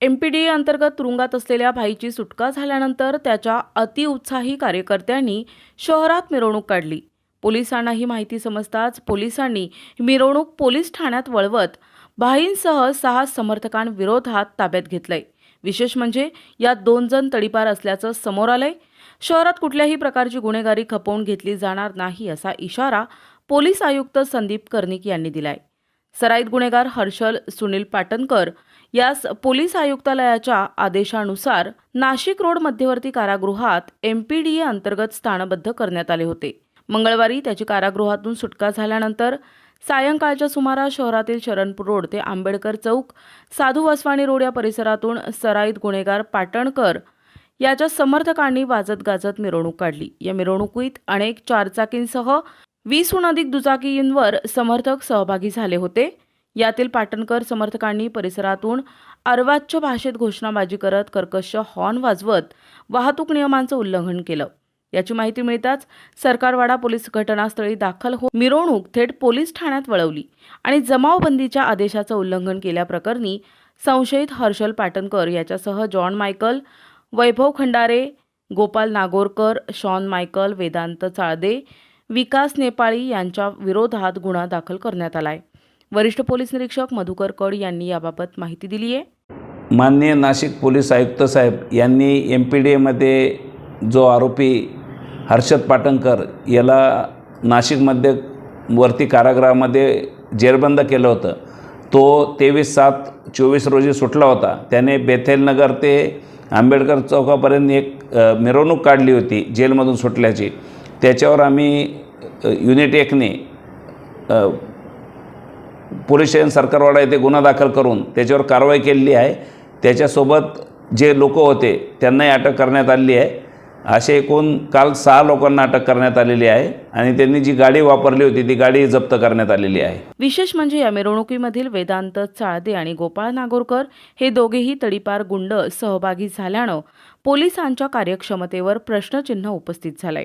M P D A अंतर्गत तुरुंगात असलेल्या भाईची सुटका झाल्यानंतर त्याच्या अतिउत्साही कार्यकर्त्यांनी शहरात मिरवणूक काढली. पोलिसांना ही माहिती समजताच पोलिसांनी मिरवणूक पोलीस ठाण्यात वळवत भाईंसह सहा समर्थकांविरोधात ताब्यात घेतलंय. विशेष म्हणजे यात दोन जण तडीपार असल्याचं समोर आलंय. शहरात कुठल्याही प्रकारची गुन्हेगारी खपवून घेतली जाणार नाही असा इशारा पोलीस आयुक्त संदीप कर्णिक यांनी दिलाय. सराईत गुन्हेगार हर्षल सुनील पाटणकर यास पोलीस आयुक्तालयाच्या आदेशानुसार नाशिक रोड मध्यवर्ती कारागृहात एम पी डी ए अंतर्गत स्थानबद्ध करण्यात आले होते. मंगळवारी त्याची कारागृहातून सुटका झाल्यानंतर सायंकाळच्या सुमारास शहरातील शरणपूर रोड ते आंबेडकर चौक साधू वासवाणी रोड या परिसरातून सराईत गुन्हेगार पाटणकर याच्या समर्थकांनी वाजत गाजत मिरवणूक काढली. या मिरवणुकीत अनेक चारचाकींसह वीसहून अधिक दुचाकींवर समर्थक सहभागी झाले होते. यातील पाटणकर समर्थकांनी परिसरातून अर्वाच्य भाषेत घोषणाबाजी करत कर्कश हॉर्न वाजवत वाहतूक नियमांचं उल्लंघन केलं. याची माहिती मिळताच सरकारवाडा पोलीस घटनास्थळी दाखल हो मिरवणूक थेट पोलीस ठाण्यात वळवली आणि जमावबंदीच्या आदेशाचं उल्लंघन केल्याप्रकरणी संशयित हर्षल पाटणकर याच्यासह John Michael Vaibhav Khandare Gopal Nagorkar Sean Michael Vedant Chalde Vikas Nepali यांच्या विरोधात गुन्हा दाखल करण्यात आलाय. वरिष्ठ पोलीस निरीक्षक मधुकर कड यांनी याबाबत माहिती दिली आहे. माननीय नाशिक पोलीस आयुक्त साहेब यांनी एम पी डी एमध्ये जो आरोपी हर्षद पाटणकर याला नाशिकमध्ये वरती कारागृहामध्ये जेरबंद केलं होतं. तो तेवीस सात चोवीस रोजी सुटला होता. त्याने बेथेलनगर ते आंबेडकर चौकापर्यंत एक मिरवणूक काढली होती जेलमधून सुटल्याची. त्याच्यावर आम्ही युनिटेकने युनिट एकने पोलीस स्टेशन सरकारवाडा येथे गुन्हा दाखल करून त्याच्यावर कारवाई केलेली आहे. त्याच्यासोबत जे लोक होते त्यांनाही अटक करण्यात आलेली आहे. असे एकूण काल सहा लोकांना अटक करण्यात आलेली आहे आणि त्यांनी जी गाडी वापरली होती ती गाडी जप्त करण्यात आलेली आहे. विशेष म्हणजे या मिरवणुकीमधील वेदांत चाळदे आणि गोपाळ नागोरकर हे दोघेही तडीपार गुंड सहभागी झाल्यानं पोलिसांच्या कार्यक्षमतेवर प्रश्नचिन्ह उपस्थित झालंय.